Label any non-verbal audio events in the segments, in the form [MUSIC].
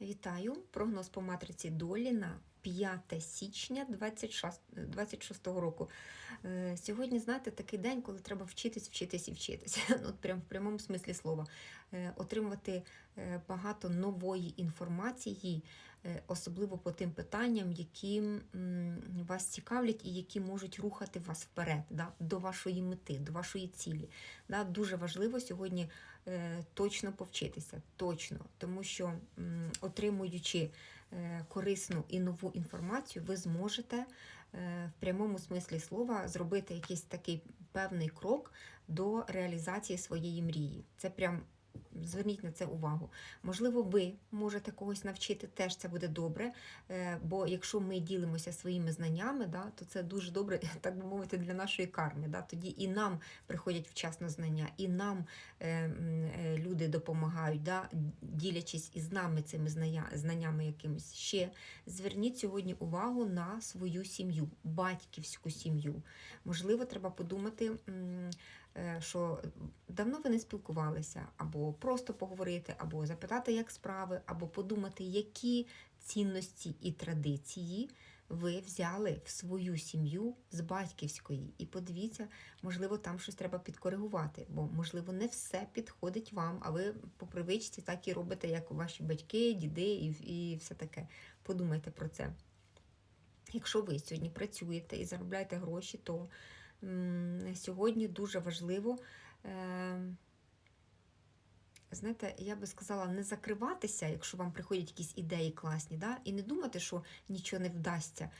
Вітаю! Прогноз по матриці долі на 5 січня 26, 26 року. Е, Сьогодні, знаєте, такий день, коли треба вчитись, вчитись і вчитись. [LAUGHS] Ну, от прям в прямому смислі слова. Е, Отримувати е, багато нової інформації, особливо по тим питанням, які вас цікавлять і які можуть рухати вас вперед, да, до вашої мети, до вашої цілі. Да. Дуже важливо сьогодні точно повчитися, точно, тому що отримуючи корисну і нову інформацію, ви зможете е, в прямому смислі слова зробити якийсь такий певний крок до реалізації своєї мрії. Це прям. Зверніть на це увагу. Можливо, ви можете когось навчити, теж це буде добре. е, Бо якщо ми ділимося своїми знаннями, да, то це дуже добре, [LAUGHS] так би мовити, для нашої карми. Да. Тоді і нам приходять вчасно знання, і нам е, е, люди допомагають, да, ділячись із нами цими знання, знаннями якимись. Ще зверніть сьогодні увагу на свою сім'ю, батьківську сім'ю. Можливо, треба подумати, що давно ви не спілкувалися, або просто поговорити, або запитати, як справи, або подумати, які цінності і традиції ви взяли в свою сім'ю з батьківської. І подивіться, можливо, там щось треба підкоригувати, бо, можливо, не все підходить вам, а ви по привичці так і робите, як ваші батьки, діди і, все таке. Подумайте про це. Якщо ви сьогодні працюєте і заробляєте гроші, то м, сьогодні дуже важливо. Е, Знаєте, я би сказала, не закриватися, якщо вам приходять якісь ідеї класні, да? і не думати, що нічого не вдасться,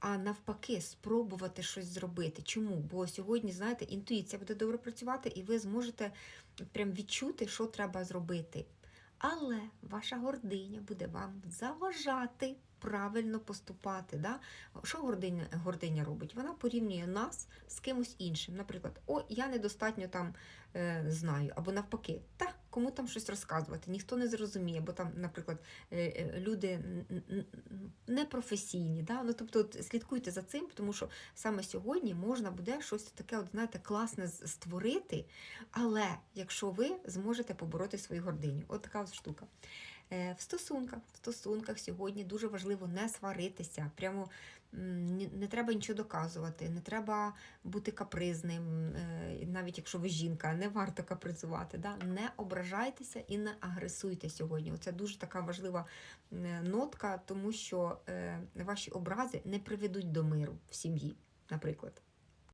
а навпаки, спробувати щось зробити. Чому? Бо сьогодні, знаєте, інтуїція буде добре працювати, і ви зможете прям відчути, що треба зробити. Але ваша гординя буде вам заважати правильно поступати. Да? Що гординя, гординя робить? Вона порівнює нас з кимось іншим. Наприклад, о, я недостатньо там е, знаю, або навпаки, та кому там щось розказувати, ніхто не зрозуміє, бо там, наприклад, е, е, люди непрофесійні. Да? Ну, тобто, от, слідкуйте за цим, тому що саме сьогодні можна буде щось таке, от, знаєте, класне створити, але якщо ви зможете побороти свою гординю, от така от штука. Е, В стосунках, в стосунках сьогодні дуже важливо не сваритися. Прямо не треба нічого доказувати, не треба бути капризним, е, навіть якщо ви жінка, не варто капризувати. Да? Не ображайтеся і не агресуйте сьогодні. Це дуже така важлива е, нотка, тому що ваші образи не приведуть до миру в сім'ї, наприклад.